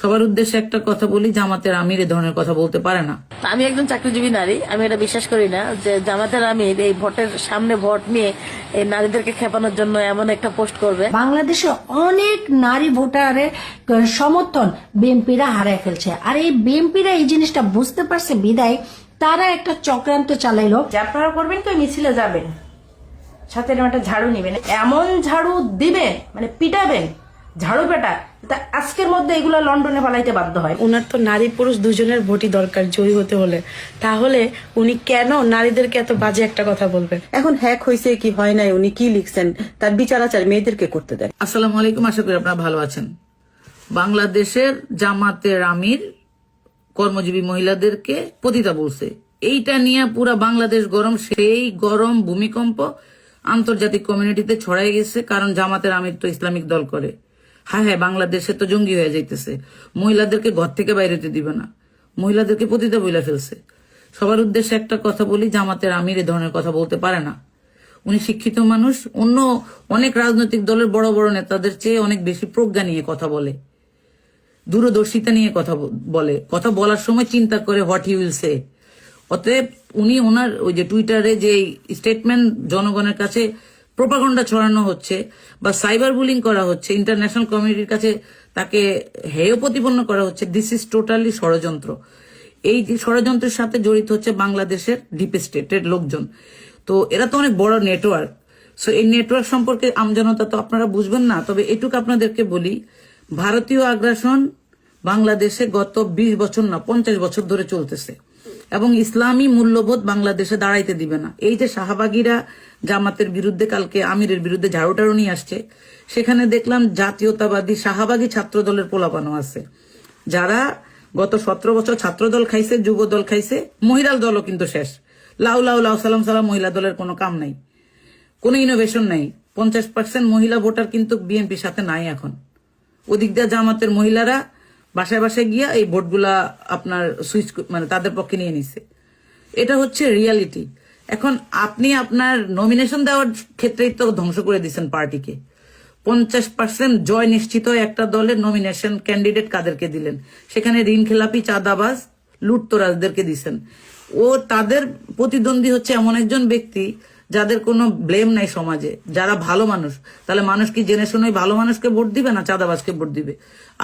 সবার উদ্দেশ্যে একটা কথা বলি জামাতের আমির এ ধরনের কথা বলতে পারে না। আমি একজন চাকরিজীবী নারী আমি এটা বিশ্বাস করি না যে জামাতের আমির এই ভোটের সামনে ভোট নিয়ে এই নারীদেরকে খেপানোর জন্য এমন একটা পোস্ট করবে। বাংলাদেশে অনেক নারী ভোটারের সমর্থন বিএনপিরা হারায় ফেলছে। আর এই বিএনপিরা এই জিনিসটা বুঝতে পারছে বিদায় তারা একটা চক্রান্ত চালাইলো। যে আপনারা করবেন তো মিছিলে যাবেন। সাথে একটা ঝাড়ু নেবেন। এমন ঝাড়ু দিবেন মানে পিটাবেন। ঝাড়ু পেটা তা আজকের মধ্যে এগুলো লন্ডনে পালাইতে বাধ্য হয়। ওনার তো নারী পুরুষ দুজনের ভোটই দরকার জয়ী হতে হলে। তাহলে উনি কেন নারীদেরকে এত বাজে একটা কথা বলবেন? এখন হ্যাক হয়েছে কি হয় নাই উনি কি লিখছেন তার বিচার আচার মেয়েদেরকে করতে দেয় আসসালামু আলাইকুম আশা করি আপনারা ভালো আছেন। বাংলাদেশের জামাতের আমির কর্মজীবী মহিলাদেরকে পতিতা বলছে। এইটা নিয়ে পুরা বাংলাদেশ গরম সেই গরম ভূমিকম্প আন্তর্জাতিক কমিউনিটিতে ছড়াই গেছে কারণ জামাতের আমির তো ইসলামিক দল করে। হ্যাঁ হ্যাঁ বাংলাদেশে তো জঙ্গি হয়ে যাইতেছে। মহিলাদেরকে ঘর থেকে বাইরে হতে দিবে না। মহিলাদেরকে পতিতা বইলা ফেলছে। সবার উদ্দেশ্যে একটা কথা বলি, জামাতের আমির এ ধরনের কথা বলতে পারে না। উনি শিক্ষিত মানুষ, অন্য অনেক রাজনৈতিক দলের বড় বড় নেতাদের চেয়ে অনেক বেশি প্রজ্ঞা নিয়ে কথা বলে। দূরদর্শিতা নিয়ে কথা বলে। কথা বলার সময় চিন্তা করে হোয়াট হি উইল সে অতএব উনি ওনার ওই যে টুইটারে যে স্টেটমেন্ট জনগণের কাছে প্রপাগন্ডা ছড়ানো হচ্ছে বা সাইবার বুলিং করা হচ্ছে ইন্টারন্যাশনাল কমিউনিটির কাছে তাকে হেয় প্রতিপন্ন করা হচ্ছে দিস ইজ টোটালি ষড়যন্ত্র। এই ষড়যন্ত্রের সাথে জড়িত হচ্ছে বাংলাদেশের ডিপ স্টেটের লোকজন। তো এরা তো অনেক বড় নেটওয়ার্ক সো এই নেটওয়ার্ক সম্পর্কে আমজনতা তো আপনারা বুঝবেন না, তবে এটুকু আপনাদেরকে বলি, ভারতীয় আগ্রাসন বাংলাদেশে গত ২০ বছর না, পঞ্চাশ বছর ধরে চলতেছে। এবং ইসলামী মূল্যবোধ বাংলাদেশে দাঁড়াইতে দিবে না। এই যে শাহবাগীরা জামাতের বিরুদ্ধে কালকে আমিরের বিরুদ্ধে ঝাড়ুটারু নিয়ে আসছে, সেখানে দেখলাম জাতীয়তাবাদী শাহবাগী ছাত্র দলের পোলাপানো আছে। যারা গত সতেরো বছর ছাত্র দল খাইছে যুব দল খাইছে মহিলা দলও কিন্তু শেষ। লাউ লাউ লাউ সালাম সালাম, মহিলা দলের কোনো কাম নাই। কোনো ইনোভেশন নাই। পঞ্চাশ পার্সেন্ট মহিলা ভোটার কিন্তু বিএনপির সাথে নাই এখন। ওদিক দিয়ে জামাতের মহিলারা বাসায় বাসায় গিয়া এই ভোটগুলা আপনার সুইচ মানে তাদের পক্ষে নিয়ে নিছে। এটা হচ্ছে রিয়ালিটি এখন আপনি আপনার নমিনেশন দেওয়ার ক্ষেত্রেই তো ধ্বংস করে দিচ্ছেন পার্টিকে। পঞ্চাশ পার্সেন্ট জয় নিশ্চিত একটা দলের নমিনেশন ক্যান্ডিডেট কাদেরকে দিলেন? সেখানে ঋণ খেলাপি, চাঁদাবাজ, লুটতরাজদেরকে দিছেন। ও তাদের প্রতিদ্বন্দ্বী হচ্ছে এমন একজন ব্যক্তি যাদের কোনো ব্লেম নাই সমাজে, যারা ভালো মানুষ, তাহলে মানুষ কি জেনে শুনে ভালো মানুষকে ভোট দিবে না চাঁদাবাজকে ভোট দিবে?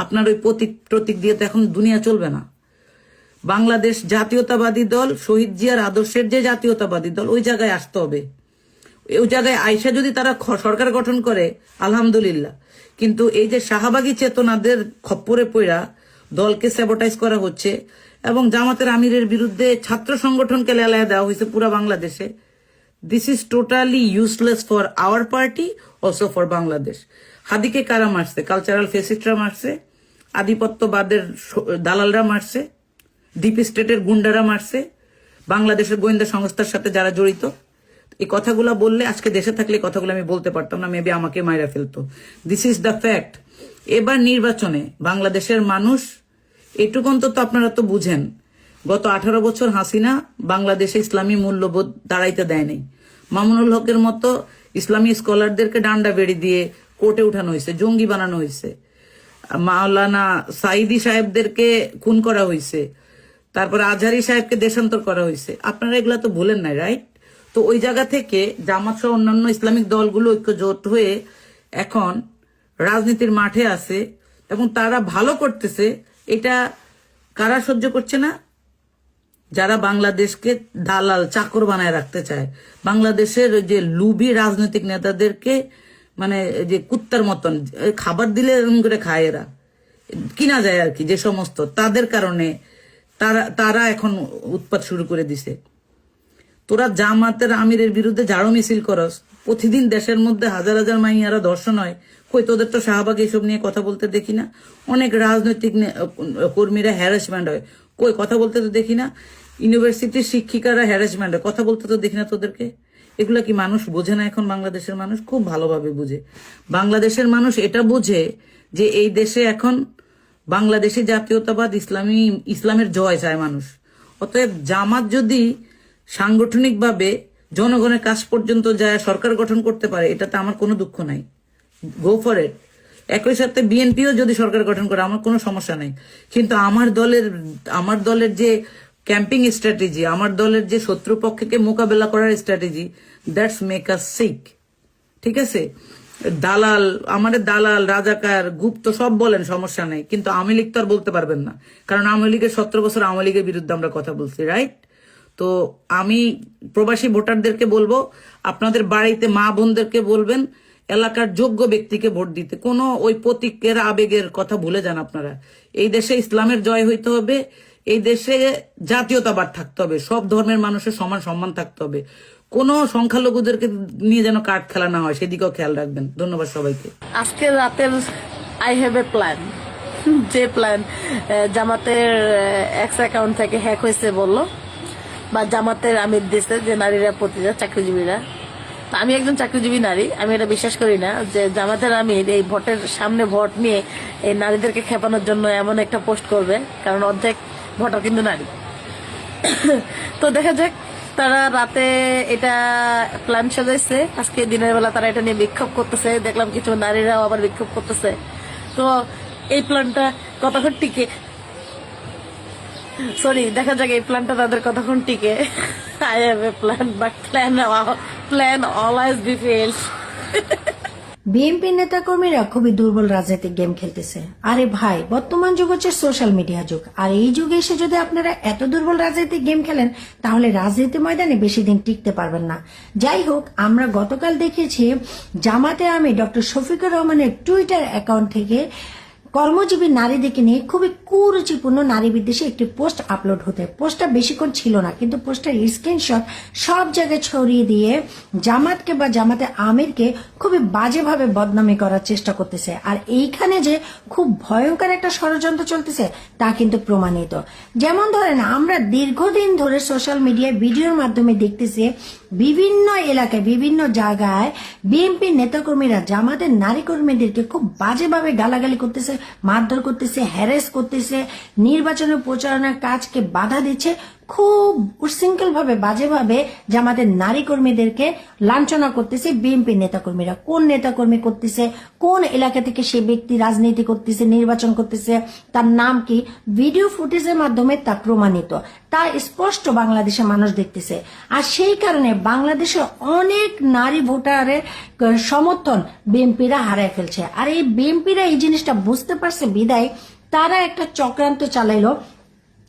আপনার ওই প্রতীক প্রতীক দিয়ে তো এখন দুনিয়া চলবে না। বাংলাদেশ জাতীয়তাবাদী দল, শহীদ জিয়ার আদর্শের যে জাতীয়তাবাদী দল, ওই জায়গায় আসতে হবে। ওই জায়গায় আইসা যদি তারা সরকার গঠন করে, আলহামদুলিল্লাহ। কিন্তু এই যে শাহবাগী চেতনাদের খপ্পরে পড়া দলকে স্যাবোটাইজ করা হচ্ছে, এবং জামাতের আমিরের বিরুদ্ধে ছাত্র সংগঠনকে লেলায় দেওয়া হয়েছে পুরা বাংলাদেশে this is totally useless for our party also for Bangladesh হাদিকে কারা মারছে কালচারাল ফেসিস্টরা মারছে আধিপত্যবাদের দালালরা মারছে ডিপ স্টেটের গুন্ডারা মারছে বাংলাদেশের গোয়েন্দা সংস্থার সাথে যারা জড়িত, এই কথাগুলো বললে আজকে দেশে থাকলে কথাগুলো আমি বলতে পারতাম না মেবি আমাকে মাইরা ফেলতো। দিস ইজ দ্য ফ্যাক্ট এবার নির্বাচনে বাংলাদেশের মানুষ, এটুকু তো আপনারা তো বুঝেন, গত আঠারো বছর হাসিনা বাংলাদেশে ইসলামী মূল্যবোধ দাঁড়াইতে দেয় নাই। মামুনুল হকের মতো ইসলামী স্কলারদেরকে ডান্ডা বেড়ি দিয়ে কোর্টে উঠানো হয়েছে, জঙ্গি বানানো হয়েছে। মাওলানা সাইদি সাহেবদেরকে খুন করা হয়েছে, তারপর আজহারি সাহেবকে দেশান্তর করা হয়েছে। আপনারা এগুলা তো বলেন নাই রাইট তো ওই জায়গা থেকে জামাত সহ অন্যান্য ইসলামিক দলগুলো ঐক্যজোট হয়ে এখন রাজনীতির মাঠে আছে এবং তারা ভালো করতেছে, এটা কারা সহ্য করছে না? যারা বাংলাদেশকে দালাল, চাকর বানায় রাখতে চায়। বাংলাদেশের যে লুবি রাজনৈতিক নেতাদেরকে মানে যে কুত্তার মতন খাবার দিলে এরকম করে খায় এরা। কিনা যায় আর কি, যে সমস্ত। তাদের কারণে তারা তারা এখন উৎপাত শুরু করে দিছে। তোরা জামাতের আমিরের বিরুদ্ধে ঝাড়ু মিছিল করস। প্রতিদিন দেশের মধ্যে হাজার হাজার মাইয়ারা ধর্ষণ হয়। কই, তোদের তো শাহবাগ এইসব নিয়ে কথা বলতে দেখি না? অনেক রাজনৈতিক কর্মীরা হ্যারাসমেন্ট হয়। কই, কথা বলতে তো দেখি না? ইউনিভার্সিটির শিক্ষিকারা হ্যারাসমেন্ট কথা বলতে তো দেখি না তোদেরকে। এগুলো কি মানুষ বোঝে না এখন বাংলাদেশের মানুষ? খুব ভালোভাবে বুঝে। বাংলাদেশের মানুষ এটা বোঝে যে এই দেশে এখন বাংলাদেশি জাতীয়তাবাদ ইসলামী, ইসলামের জয় চায় মানুষ। অতএব জামাত যদি সাংগঠনিকভাবে জনগণের কাজ পর্যন্ত যায়, সরকার গঠন করতে পারে, এটাতে আমার কোনো দুঃখ নাই। গো ফর ইট একই সাথে বিএনপিও যদি সরকার গঠন করে, আমার কোনো সমস্যা নাই। কিন্তু আমার দলের আমার দলের যে ক্যাম্পিং স্ট্র্যাটেজি, আমার দলের যে শত্রুপক্ষকে মোকাবেলা করার strategy, that's make us sick. ঠিক আছে? দালাল আমাদের দালাল, রাজাকার, গুপ্ত সব বলেন, সমস্যা নেই। কিন্তু আওয়ামী লীগ তো আর বলতে পারবেন না। কারণ আওয়ামী লীগের সতেরো বছর আওয়ামী লীগের বিরুদ্ধে আমরা কথা বলছি রাইট তো আমি প্রবাসী ভোটারদেরকে বলব, আপনাদের বাড়িতে মা বোনদেরকে বলবেন, এলাকার যোগ্য ব্যক্তিকে ভোট দিতে। কোনো ওই প্রতীকের, আবেগের কথা ভুলে যান আপনারা। এই দেশে ইসলামের জয় হইতে হবে এই দেশে জাতীয়তাবাদ থাকতে হবে, সব ধর্মের মানুষের সমান সম্মান থাকতে হবে। কোনো সংখ্যালঘুদেরকে নিয়ে যেন কাঠ খেলা না হয়, সেদিকেও খেয়াল রাখবেন। ধন্যবাদ সবাইকে। আজকে রাতের আই হ্যাভ এ প্ল্যান যে প্ল্যান জামাতের এক্স অ্যাকাউন্ট থেকে হ্যাক হয়েছে বলল। বা জামাতের আমির দিছে যে নারীরা প্রতিটা চাকরিজীবীরা। আমি একজন চাকরিজীবী নারী, আমি এটা বিশ্বাস করি না যে জামাতের আমির এই ভোটের সামনে ভোট নিয়ে এই নারীদেরকে খেপানোর জন্য এমন একটা পোস্ট করবে। কারণ অর্ধেক ভোটার কিন্তু নারী তো দেখা যাক, তারা রাতে এটা প্ল্যান সাজাইছে। আজকে দিনের বেলা তারা এটা নিয়ে বিক্ষোভ করতেছে। দেখলাম কিছু নারীরাও আবার বিক্ষোভ করতেছে। তো এই প্ল্যানটা কতক্ষণ টিকে? সরি দেখা যাক এই প্ল্যানটা তাদের কতক্ষণ টিকে। I have a plan but plan plan always be failed BNP নেতাকর্মীরা খুবই দুর্বল রাজনৈতিক গেম খেলতেছে। আরে ভাই, বর্তমান যুগ হচ্ছে সোশ্যাল মিডিয়া যুগ। আর এই যুগে এসে যদি আপনারা এত দুর্বল রাজনৈতিক গেম খেলেন, তাহলে রাজনীতি ময়দানে বেশি দিন টিকতে পারবেন না। যাই হোক, আমরা গতকাল দেখেছি জামাতে আমি ডক্টর শফিকুর রহমানের টুইটার অ্যাকাউন্ট থেকে কর্মজীবী নারীদেরকে নিয়ে খুবই কুরুচিপূর্ণ নারী বিদ্বেষী একটি পোস্ট আপলোড হতে পোস্টটা বেশিক্ষণ ছিল না, কিন্তু পোস্টের স্ক্রিনশট সব জায়গায় ছড়িয়ে দিয়ে জামাতকে বা জামাতে আমিরকে খুবই বাজেভাবে বদনামি করার চেষ্টা করতেছে। আর এইখানে যে খুব ভয়ঙ্কর একটা ষড়যন্ত্র চলতেছে, তা কিন্তু প্রমাণিত। যেমন ধরেন, আমরা দীর্ঘদিন ধরে সোশ্যাল মিডিয়ায় ভিডিওর মাধ্যমে দেখতেছি, বিভিন্ন এলাকায়, বিভিন্ন জায়গায় বিএনপি নেতাকর্মীরা জামাতের নারী কর্মীদেরকে খুব বাজেভাবে গালাগালি করতেছে মারধর করতেছে হ্যারেস করতেছে নির্বাচনের প্রচারণার কাজকে বাধা দিচ্ছে খুব উশৃঙ্খল ভাবে যে আমাদের নারী কর্মীদেরকে লাঞ্ছনা করতেছে বিএনপি নেতাকর্মীরা। কোন নেতাকর্মী করতেছে? কোন এলাকা থেকে সে ব্যক্তি রাজনীতি করতেছে, নির্বাচন করতেছে? তার নাম কি? ভিডিও ফুটেজের মাধ্যমে তা প্রমাণিত। তা স্পষ্ট বাংলাদেশের মানুষ দেখতেছে। আর সেই কারণে বাংলাদেশে অনেক নারী ভোটারের সমর্থন বিএনপিরা হারায় ফেলছে। আর এই বিএনপিরা এই জিনিসটা বুঝতে পারছে বিদায়, তারা একটা চক্রান্ত চালাইলো।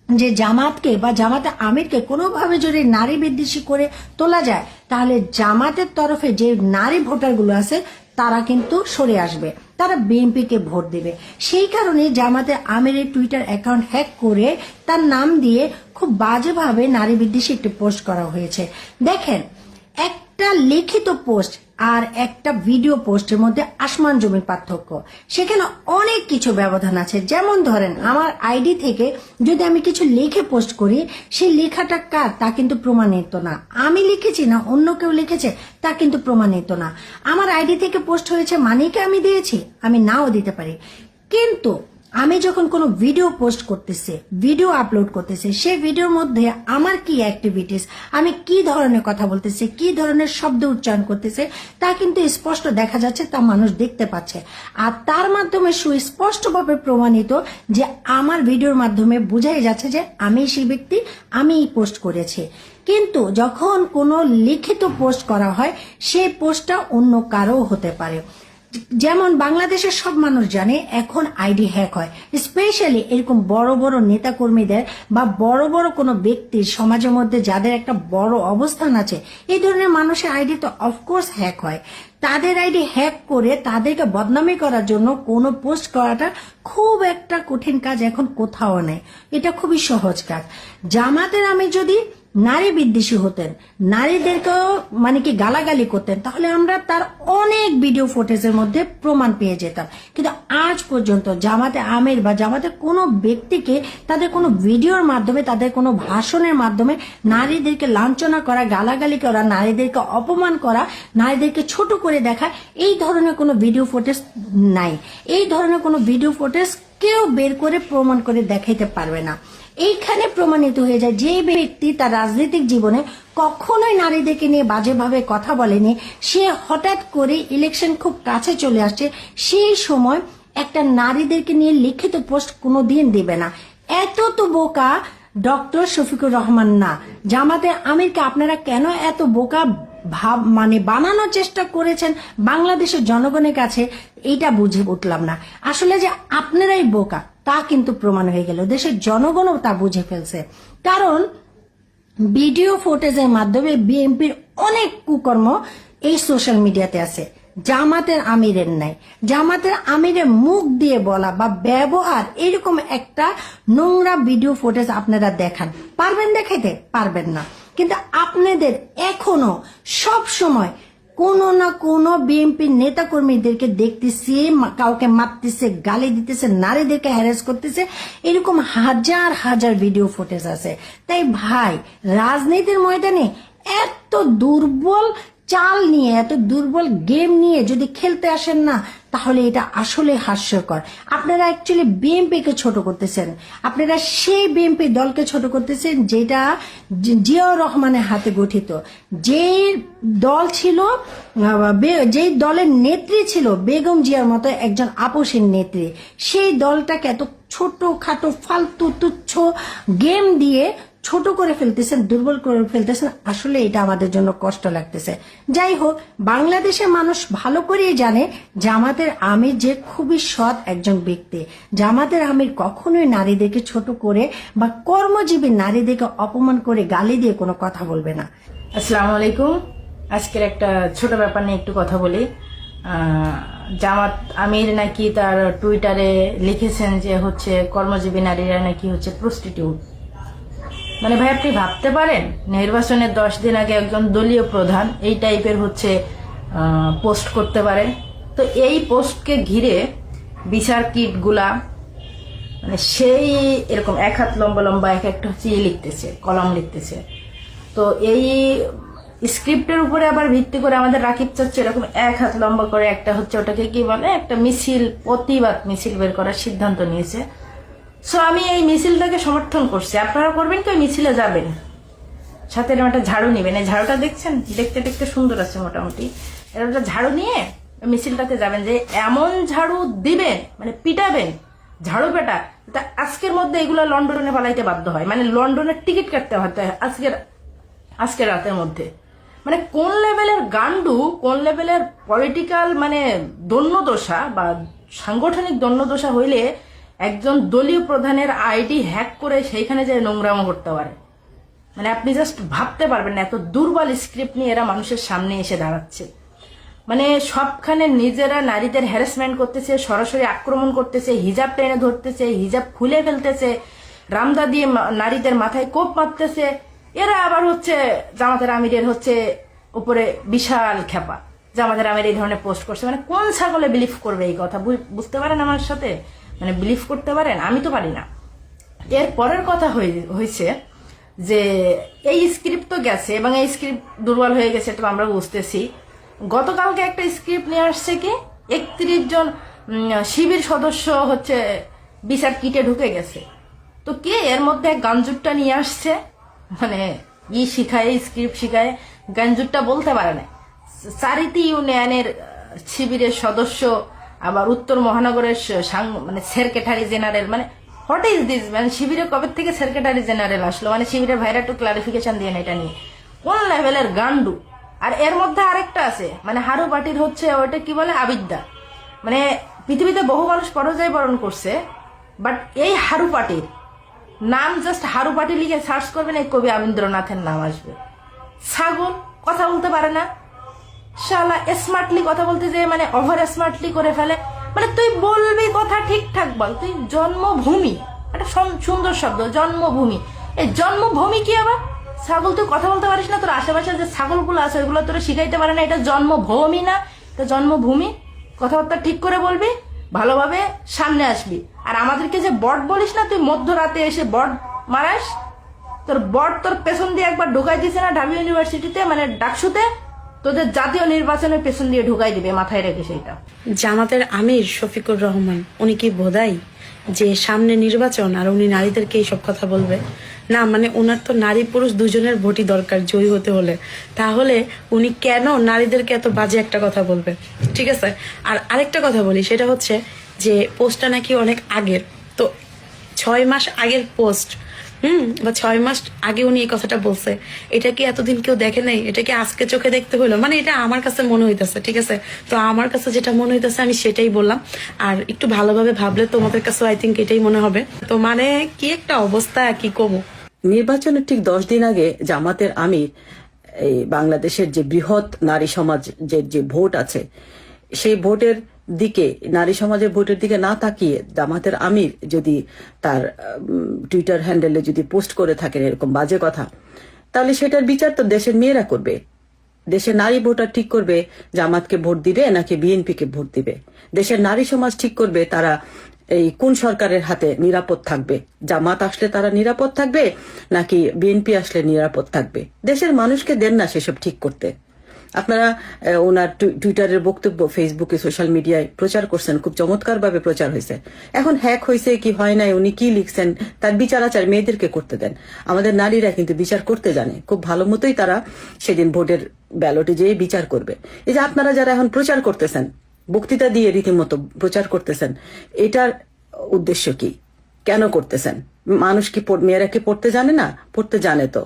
যে জামাতকে বা জামাতে আমিরকে কোনোভাবে যদি নারী বিদ্বেষী করে তোলা যায়, তাহলে জামাতের তরফে যে নারী ভোটারগুলো আছে, তারা কিন্তু সরে আসবে। তারা বিএনপিকে ভোট দেবে। সেই কারণে জামাতে আমিরের টুইটার অ্যাকাউন্ট হ্যাক করে তার নাম দিয়ে খুব বাজেভাবে নারী বিদ্বেষী একটি পোস্ট করা হয়েছে। দেখেন একটা লিখিত পোস্ট আর একটা ভিডিও পোস্টের মধ্যে আসমান জমির পার্থক্য। সেখানে অনেক কিছু ব্যবধান আছে। যেমন ধরেন, আমার আইডি থেকে যদি আমি কিছু লিখে পোস্ট করি, সেই লেখাটা কার? তা কিন্তু প্রমাণিত না। আমি লিখেছি না, অন্য কেউ লিখেছে, তা কিন্তু প্রমাণিত না। আমার আইডি থেকে পোস্ট হয়েছে মানিকে আমি দিয়েছি? আমি নাও দিতে পারি। কিন্তু আমি যখন কোনো ভিডিও পোস্ট করতেছে ভিডিও আপলোড করতেছে, সেই ভিডিওর মধ্যে আমার কি অ্যাক্টিভিটিস আমি কি ধরনের কথা বলতেছে, কি ধরনের শব্দ উচ্চারণ করতেছে, তা কিন্তু স্পষ্ট দেখা যাচ্ছে, তা মানুষ দেখতে পাচ্ছে। আর তার মাধ্যমে সুস্পষ্টভাবে প্রমাণিত যে আমার ভিডিওর মাধ্যমে বোঝাই যাচ্ছে যে আমি সেই ব্যক্তি, আমি পোস্ট করেছি। কিন্তু যখন কোনো লিখিত পোস্ট করা হয়, সেই পোস্টটা অন্য কারও হতে পারে। যেমন বাংলাদেশের সব মানুষ জানে, এখন আইডি হ্যাক হয়। স্পেশালি এরকম বড় বড় নেতা কর্মীদের বা বড় বড় কোনো ব্যক্তির সমাজের মধ্যে যাদের একটা বড় অবস্থান আছে, এই ধরনের মানুষের আইডি তো অফকোর্স হ্যাক হয়। তাদের আইডি হ্যাক করে তাদেরকে বদনামি করার জন্য কোনো পোস্ট করাটা খুব একটা কঠিন কাজ এখন কোথাও নেই। এটা খুবই সহজ কাজ। জামাতের আমি যদি নারী বিদ্বেষী হতেন। নারীদেরকেও মানে কি গালাগালি করতেন। তাহলে আমরা তার অনেক ভিডিও ফুটেজের মধ্যে প্রমাণ পেয়ে যেতাম। কিন্তু আজ পর্যন্ত জামাতে আমের বা জামাতে কোনো ব্যক্তিকে তাদের কোনো ভিডিওর মাধ্যমে, তাদের কোনো ভাষণের মাধ্যমে নারীদেরকে লাঞ্ছনা করা, গালাগালি করা, নারীদেরকে অপমান করা, নারীদেরকে ছোট করে দেখা, এই ধরনের কোনো ভিডিও ফুটেজ নাই। এই ধরনের কোনো ভিডিও ফুটেজ কেউ বের করে প্রমাণ করে দেখাইতে পারবে না। এইখানে প্রমাণিত হয়ে যায় যে ব্যক্তি তার রাজনৈতিক জীবনে কখনোই নারীদেরকে নিয়ে বাজেভাবে কথা বলেনি। সে হঠাৎ করে ইলেকশন খুব কাছে চলে আসছে। সেই সময় একটা নারীদেরকে নিয়ে লিখিত পোস্ট কোনো দিন দেবে না। এত তো বোকা ডক্টর শফিকুর রহমান না। জামাতে আমিরকে আপনারা কেন এত বোকা ভাব মানে বানানোর চেষ্টা করেছেন বাংলাদেশের জনগণের কাছে? এইটা বুঝে উঠলাম না। আসলে যে আপনারাই বোকা তা কিন্তু প্রমাণ হয়ে গেল। দেশের জনগণও তা বুঝে ফেলছে। কারণ, ভিডিও ফুটেজের মাধ্যমে বিএনপির অনেক কুকর্ম এই সোশ্যাল মিডিয়াতে আছে। জামাতের আমিরের নাই জামাতের আমিরের মুখ দিয়ে বলা বা ব্যবহার এরকম একটা নোংরা ভিডিও ফুটেজ আপনারা দেখান। পারবেন দেখাইতে? পারবেন না। কিন্তু আপনাদের এখনও সব সময় কোনো না কোনো বিএনপির নেতা কর্মীদেরকে দেখতেছে কাউকে মাপতেছে গালি দিতেছে, নারীদেরকে হ্যারাস করতেছে, এরকম হাজার হাজার ভিডিও ফুটেজ আছে। তাই ভাই, রাজনীতির ময়দানে এত দুর্বল চাল নিয়ে, এত দুর্বল গেম নিয়ে যদি খেলতে আসেন না, তাহলে এটা আসলে হাস্যকর। আপনারা অ্যাকচুয়ালি বিএনপিকে ছোট করতেছেন। আপনারা সেই বিএনপি দলকে ছোট করতেছেন যেটা জিয়াউর রহমানের হাতে গঠিত। যে দল ছিল যেই দলের নেত্রী ছিল, বেগম জিয়ার মতো একজন আপোষের নেত্রী। সেই দলটাকে এত ছোট খাটো ফালতু, তুচ্ছ গেম দিয়ে ছোট করে ফেলতেছেন, দুর্বল করে ফেলতেছেন, আসলে এটা আমাদের জন্য কষ্ট লাগতেছে। যাই হোক, বাংলাদেশের মানুষ ভালো করেই জানে জামাতের আমির যে খুবই সৎ একজন ব্যক্তি। জামাতের আমির কখনোই নারীদেরকে ছোট করে বা কর্মজীবী নারীদেরকে অপমান করে গালি দিয়ে কোনো কথা বলবে না। আসসালামু আলাইকুম। আজকের একটা ছোট ব্যাপার নিয়ে একটু কথা বলি। জামাত আমির নাকি তার টুইটারে লিখেছেন যে হচ্ছে কর্মজীবী নারীরা নাকি হচ্ছে প্রস্টিটিউট মানে ভাই, আপনি ভাবতে পারেন, নির্বাচনের দশ দিন আগে একজন দলীয় প্রধান এই টাইপের হচ্ছে পোস্ট করতে পারে। তো এই পোস্টকে ঘিরে বিচার কিটগুলা মানে সেই এরকম এক হাত লম্বা লম্বা এক একটা হচ্ছে ইয়ে লিখতেছে, কলম লিখতেছে। তো এই স্ক্রিপ্টের উপরে আবার ভিত্তি করে আমাদের রাকিব চাচ্ছে এরকম এক হাত লম্বা করে একটা হচ্ছে ওটাকে কি বলে, একটা মিছিল, প্রতিবাদ মিছিল বের করার সিদ্ধান্ত নিয়েছে। সো আমি এই মিছিলটাকে সমর্থন করছি। আপনারা করবেন কি? ওই মিছিলে যাবেন। সাথে এরকম একটা ঝাড়ু নেবেন। এই ঝাড়ুটা দেখছেন? দেখতে দেখতে সুন্দর আছে মোটামুটি। এরকম একটা ঝাড়ু নিয়ে মিছিলটাতে যাবেন যে এমন ঝাড়ু দিবেন মানে পিটাবেন, ঝাড়ু পেটা তা আজকের মধ্যে এগুলো লন্ডনে পালাইতে বাধ্য হয়। মানে লন্ডনের টিকিট কাটতে হয় আজকের আজকের রাতের মধ্যে। মানে কোন লেভেলের গান্ডু কোন লেভেলের পলিটিক্যাল মানে দন্যদশা বা সাংগঠনিক দন্যদশা হইলে একজন দলীয় প্রধানের আইডি হ্যাক করে সেইখানে যে নোংরামো করতে পারে। মানে আপনি জাস্ট ভাবতে পারবেন না, এত দুর্বল স্ক্রিপ্ট নিয়ে এরা মানুষের সামনে এসে দাঁড়াচ্ছে। মানে সবখানে নিজেরা নারীদের হ্যারাসমেন্ট করতেছে, সরাসরি আক্রমণ করতেছে, হিজাব টেনে ধরতেছে, হিজাব খুলে ফেলতেছে, রামদা দিয়ে নারীদের মাথায় কোপ মারতেছে। এরা আবার হচ্ছে জামাতের আমিরের হচ্ছে উপরে বিশাল খেপা জামাতের আমির এই ধরনের পোস্ট করছে। মানে কোন ছাগলে বিলিভ করবে এই কথা? বুঝতে পারেন আমার সাথে? মানে বিলিভ করতে পারেন, আমি তো পারি না। এর পরের কথা হয়ে- হয়েছে যে এই স্ক্রিপ্ট তো গেছে এবং এই স্ক্রিপ্ট দুর্বল হয়ে গেছে তো আমরা বুঝতেছি। গতকালকে একটা স্ক্রিপ্ট নিয়ে আসছে কি, একত্রিশ জন শিবির সদস্য হচ্ছে বিচার কিটে ঢুকে গেছে। তো কে এর মধ্যে গাঞ্জুরটা নিয়ে আসছে? মানে ই শিখায় স্ক্রিপ্ট শিখায়, গাঞ্জুরটা বলতে পারে না। চারিটি ইউনিয়নের শিবিরের সদস্য আবার উত্তর মহানগরের মানে সেক্রেটারি জেনারেল মানে হোয়াট ইজ দিস মানে শিবিরে কবে থেকে সেক্রেটারি জেনারেল আসলো? মানে শিবিরের ভাইরা একটু ক্লারিফিকেশন দিয়ে এটা নিয়ে। কোন লেভেলের গান্ডু আর এর মধ্যে আরেকটা আছে মানে হারু পাটির হচ্ছে ওটা কি বলে? আবিদ্যা। মানে পৃথিবীতে বহু মানুষ পরাজয় বরণ করছে বাট এই হারু পাটির নাম জাস্ট হারু পাটি লিখে সার্চ করবেন, এই কবি রবীন্দ্রনাথের নাম আসবে। ছাগল, কথা বলতে পারে না। শালা স্মার্টলি কথা বলতে যে মানে ওভার স্মার্টলি করে ফেলে। মানে তুই বলবি কথা ঠিকঠাক বল, তুই জন্মভূমি। একটা সুন্দর শব্দ, জন্মভূমি। এই জন্মভূমি কি আবার? ছাগল, তুই কথা বলতে পারিস না, তোর আশেপাশে যে ছাগলগুলো আছে, ওইগুলো তোরা শিখাইতে পারে না, এটা জন্মভূমি না, এটা জন্মভূমি। কথাবার্তা ঠিক করে বলবি, ভালোভাবে সামনে আসবি। আর আমাদেরকে যে বট বলিস না, তুই মধ্যরাতে এসে বট মারাস। তোর বট তোর পেছন দিয়ে একবার ঢুকাই দিছে না ঢাবি ইউনিভার্সিটিতে মানে ডাকসুতে। তোদের জাতীয় নির্বাচনের পেছন দিয়ে ঢুকাই দিবে, মাথায় রেখে সেইটা। জামাতের আমির শফিকুর রহমান, উনি কি বোধাই যে সামনে নির্বাচন আর উনি নারীদেরকে এইসব কথা বলবে? না মানে ওনার তো নারী পুরুষ দুজনের ভোটই দরকার জয়ী হতে হলে। তাহলে উনি কেন নারীদেরকে এত বাজে একটা কথা বলবে? ঠিক আছে? আর আরেকটা কথা বলি, সেটা হচ্ছে যে পোস্টটা নাকি অনেক আগের। তো ছয় মাস আগের পোস্ট হুম, বা ছয় মাস আগে উনি এই কথাটা বলছে। এটা কি এতদিন কেউ দেখে নাই? এটা কি আজকে চোখে দেখতে হলো মানে এটা আমার কাছে মনে হইতেছে, ঠিক আছে? তো আমার কাছে যেটা মনে হইতেছে, আমি সেটাই বললাম। আর একটু ভালোভাবে ভাবলে তোমাদের কাছে আই থিঙ্ক এটাই মনে হবে। তো মানে কি একটা অবস্থা, কি কমু নির্বাচনের ঠিক দশ দিন আগে জামাতের আমির, এই বাংলাদেশের যে বৃহৎ নারী সমাজের যে ভোট আছে, সেই ভোটের দিকে, নারী সমাজের ভোটের দিকে না তাকিয়ে জামাতের আমির যদি তার টুইটার হ্যান্ডেলে যদি পোস্ট করে থাকেন এরকম বাজে কথা, তাহলে সেটার বিচার তো দেশের মেয়েরা করবে। দেশের নারী ভোটার ঠিক করবে, জামাতকে ভোট দিবে নাকি বিএনপিকে ভোট দিবে। দেশের নারী সমাজ ঠিক করবে, তারা এই কোন সরকারের হাতে নিরাপদ থাকবে? জামাত আসলে তারা নিরাপদ থাকবে নাকি বিএনপি আসলে নিরাপদ থাকবে? দেশের মানুষকে দেন না সেসব ঠিক করতে। আপনারা ওনার টুইটারের বক্তব্য, ফেসবুকে, সোশ্যাল মিডিয়ায় প্রচার করছেন, খুব চমৎকার ভাবে প্রচার হয়েছে। এখন হ্যাক হয়েছে কি হয় নাই, উনি কি লিখছেন, তার বিচার আচার মেয়েদেরকে করতে দেন। আমাদের নারীরা কিন্তু বিচার করতে জানে। খুব ভালো মতোই তারা সেদিন ভোটের ব্যালটে যেয়ে বিচার করবে। এই যে আপনারা যারা এখন প্রচার করতেছেন, বক্তৃতা দিয়ে রীতিমতো প্রচার করতেছেন, এটার উদ্দেশ্য কি? কেন করতেছেন? মানুষ কি মেয়েরা কি পড়তে জানে না? পড়তে জানে তো।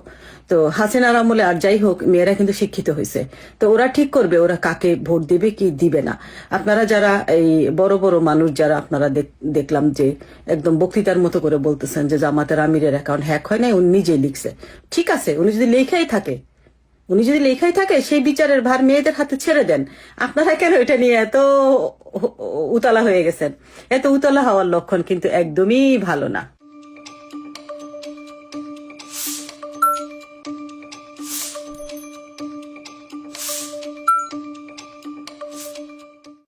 তো হাসিনার আমলে আর যাই হোক, মেয়েরা কিন্তু শিক্ষিত হয়েছে তো ওরা ঠিক করবে, ওরা কাকে ভোট দিবে, কি দিবে না। আপনারা যারা এই বড় বড় মানুষ, যারা আপনারা দেখ- দেখলাম যে একদম বক্তৃতার মতো করে বলতেছেন যে জামাতের আমিরের অ্যাকাউন্ট হ্যাক হয় নাই, উনি নিজেই লিখছে। ঠিক আছে, উনি যদি লেখাই থাকে, উনি যদি লেখাই থাকে, সেই বিচারের ভার মেয়েদের হাতে ছেড়ে দেন। আপনারা কেন এটা নিয়ে এত উতলা হয়ে গেছেন? এত উতলা হওয়ার লক্ষণ কিন্তু একদমই ভালো না।